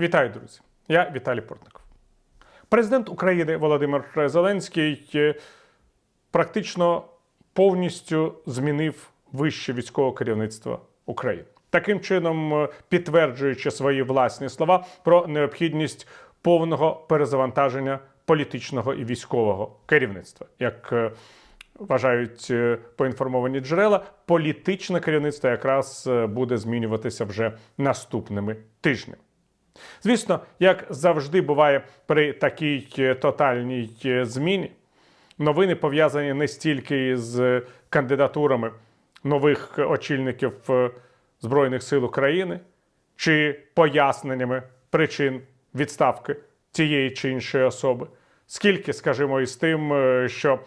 Вітаю, друзі! Я Віталій Портников. Президент України Володимир Зеленський е, практично повністю змінив вище військове керівництво України. Таким чином, е, підтверджуючи свої власні слова про необхідність повного перезавантаження політичного і військового керівництва. Як е, вважають поінформовані джерела, політичне керівництво якраз буде змінюватися вже наступними тижнями. Звісно, як завжди буває при такій е, тотальній е, зміні, новини пов'язані не стільки з кандидатурами нових очільників е, Збройних сил України чи поясненнями причин відставки тієї чи іншої особи, скільки, скажімо, із тим, що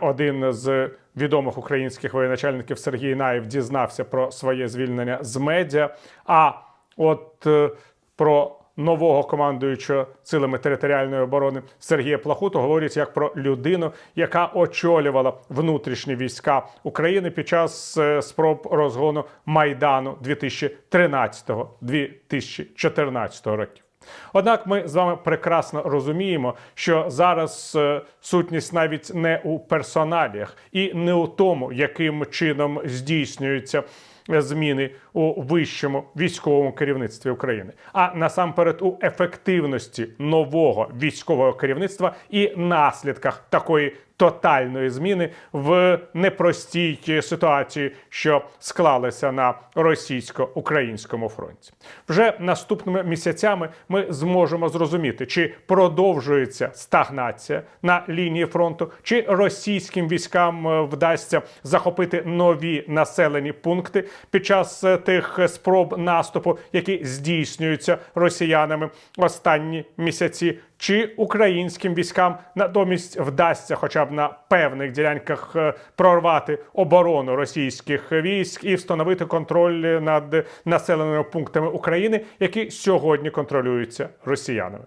один з відомих українських воєначальників Сергій Наєв дізнався про своє звільнення з медіа. А от про нового командуючого силами територіальної оборони Сергія Плахуту говорять як про людину, яка очолювала внутрішні війська України під час е, спроб розгону майдану 2013-2014 років. Однак ми з вами прекрасно розуміємо, що зараз е, сутність навіть не у персоналіях і не у тому, яким чином здійснюються е, зміни у вищому військовому керівництві України, а насамперед у ефективності нового військового керівництва і наслідках такої тотальної зміни в непростій ситуації, що склалася на російсько-українському фронті. Вже наступними місяцями ми зможемо зрозуміти, чи продовжується стагнація на лінії фронту, чи російським військам е, вдасться захопити нові населені пункти під час е, тих спроб наступу, які здійснюються росіянами останні місяці. Чи українським військам натомість вдасться, хоча б на певних ділянках е, прорвати оборону російських військ і встановити контроль над населеними пунктами України, які сьогодні контролюються росіянами?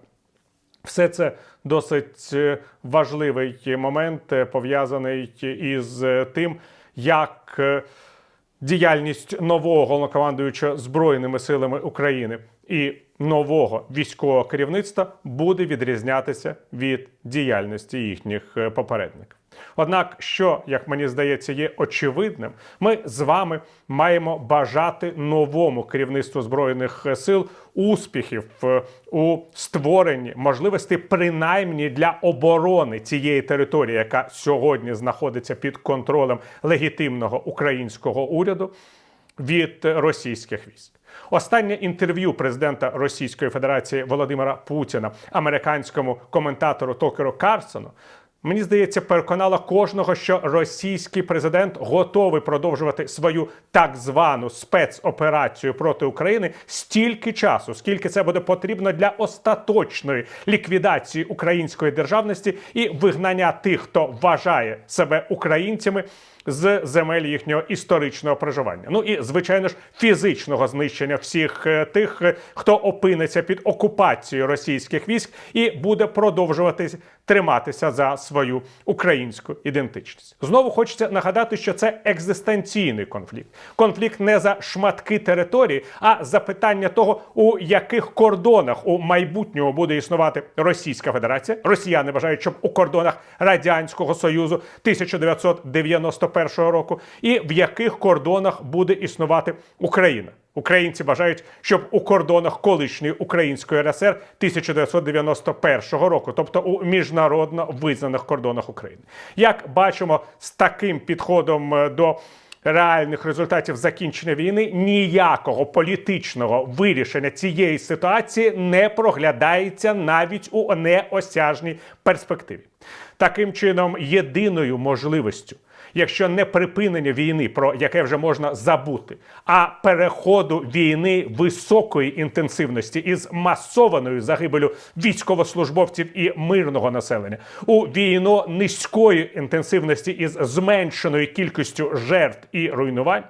Все це досить е, важливий момент, е, пов'язаний із е, тим, як е, діяльність нового головнокомандуючого збройними силами України і нового військового керівництва буде відрізнятися від діяльності їхніх е, попередників. Однак, що, як мені здається, є очевидним, ми з вами маємо бажати новому керівництву збройних е, сил успіхів е, у створенні можливостей, принаймні для оборони цієї території, яка сьогодні знаходиться під контролем легітимного українського уряду від російських військ. Останнє інтерв'ю президента Російської Федерації Володимира Путіна американському коментатору Токеру Карсону. Мені здається, переконала кожного, що російський президент готовий продовжувати свою так звану спецоперацію проти України стільки часу, скільки це буде потрібно для остаточної ліквідації української державності і вигнання тих, хто вважає себе українцями з земель їхнього історичного проживання. Ну і звичайно ж фізичного знищення всіх е, тих, е, хто опиниться під окупацією російських військ і буде продовжувати триматися за свою українську ідентичність. Знову хочеться нагадати, що це екзистенційний конфлікт. Конфлікт не за шматки території, а за питання того, у яких кордонах у майбутньому буде існувати Російська Федерація. Росіяни бажають, щоб у кордонах Радянського Союзу 1991 року, і в яких кордонах буде існувати Україна. Українці бажають, щоб у кордонах колишньої української РСР 1991 року, тобто у міжнародно визнаних кордонах України. Як бачимо, з таким підходом е, до реальних результатів закінчення війни ніякого політичного вирішення цієї ситуації не проглядається навіть у неосяжній перспективі. Таким чином, єдиною можливістю якщо не припинення війни, про яке вже можна забути, а переходу війни високої інтенсивності із масованою загибелю військовослужбовців і мирного населення у війну низької інтенсивності із зменшеною кількістю жертв і руйнувань.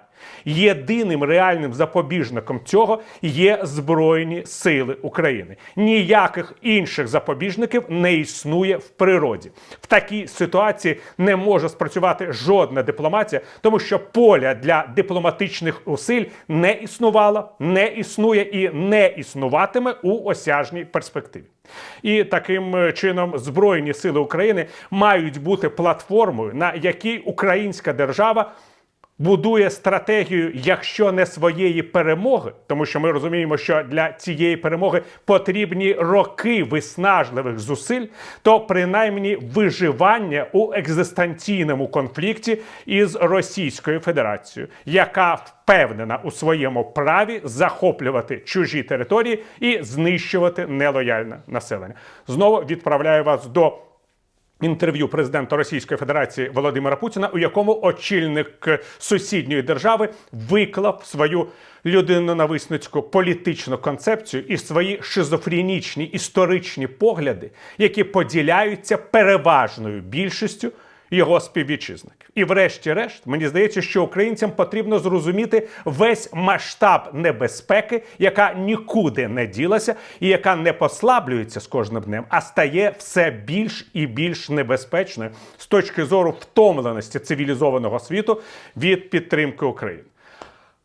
Єдиним реальним запобіжником цього є Збройні Сили України. Ніяких інших запобіжників не існує в природі. В такій ситуації не може спрацювати жодна дипломатія, тому що поля для дипломатичних усиль не існувало, не існує і не існуватиме у осяжній перспективі. І таким е, чином Збройні сили України мають бути платформою, на якій українська держава будує стратегію, якщо не своєї перемоги, тому що ми розуміємо, що для цієї перемоги потрібні роки виснажливих зусиль, то принаймні виживання у екзистенційному конфлікті із Російською Федерацією, яка впевнена у своєму праві захоплювати чужі території і знищувати нелояльне населення. Знову відправляю вас до інтерв'ю президента Російської Федерації Володимира Путіна, у якому очільник сусідньої держави виклав свою людинонависницьку політичну концепцію і свої шизофренічні історичні погляди, які поділяються переважною більшістю його співвітчизників. І, врешті-решт, мені здається, що українцям потрібно зрозуміти весь масштаб небезпеки, яка нікуди не ділася, і яка не послаблюється з кожним днем, а стає все більш і більш небезпечною з точки зору втомленості цивілізованого світу від підтримки України.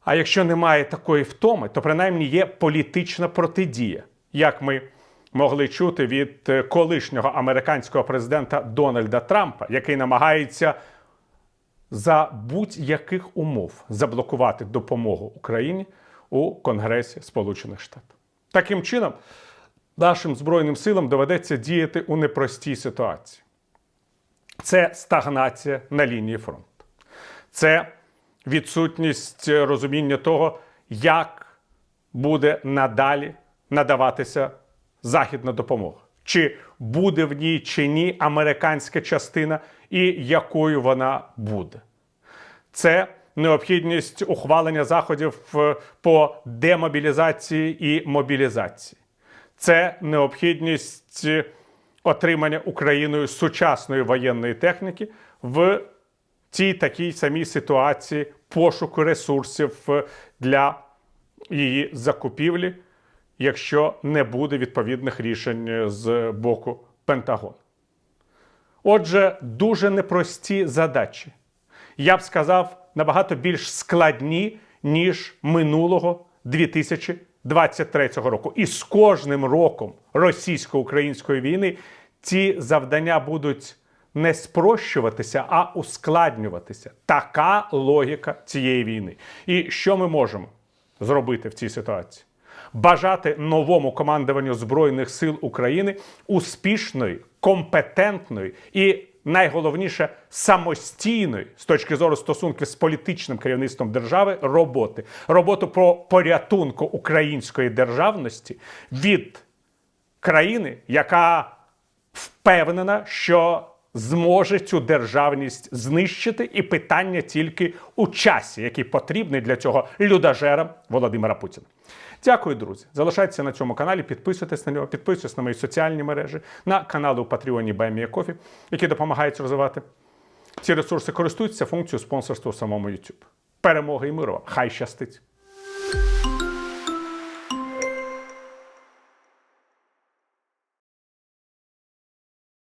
А якщо немає такої втоми, то принаймні є політична протидія, як ми могли чути від е, колишнього американського президента Дональда Трампа, який намагається за будь-яких умов заблокувати допомогу Україні у Конгресі Сполучених Штатів. Таким чином, нашим збройним силам доведеться діяти у непростій ситуації. Це стагнація на лінії фронту. Це відсутність розуміння того, як буде надалі надаватися західна допомога. Чи буде в ній чи ні американська частина, і якою вона буде. Це необхідність ухвалення заходів е, по демобілізації і мобілізації. Це необхідність е, отримання Україною сучасної воєнної техніки в тій такій самій ситуації пошуку ресурсів е, для її закупівлі, якщо не буде відповідних рішень з боку Пентагону. Отже, дуже непрості задачі. Я б сказав, набагато більш складні, ніж минулого 2023 року. І з кожним роком російсько-української війни ці завдання будуть не спрощуватися, а ускладнюватися. Така логіка цієї війни. І що ми можемо зробити в цій ситуації? Бажати новому командуванню Збройних сил України успішної, компетентної і найголовніше самостійної з точки зору стосунків з політичним керівництвом держави роботи, роботу про порятунку української державності від країни, яка впевнена, що зможе цю державність знищити, і питання тільки у часі, який потрібний для цього людожера Володимира Путіна. Дякую, друзі. Залишайтеся на цьому каналі, підписуйтесь на нього, підписуйтесь на мої соціальні мережі, на канали у Патреоні Баймія Кофі, які допомагають розвивати ці ресурси. Користуйтеся функцією спонсорства у самому YouTube. Перемоги і миру! Хай щастить!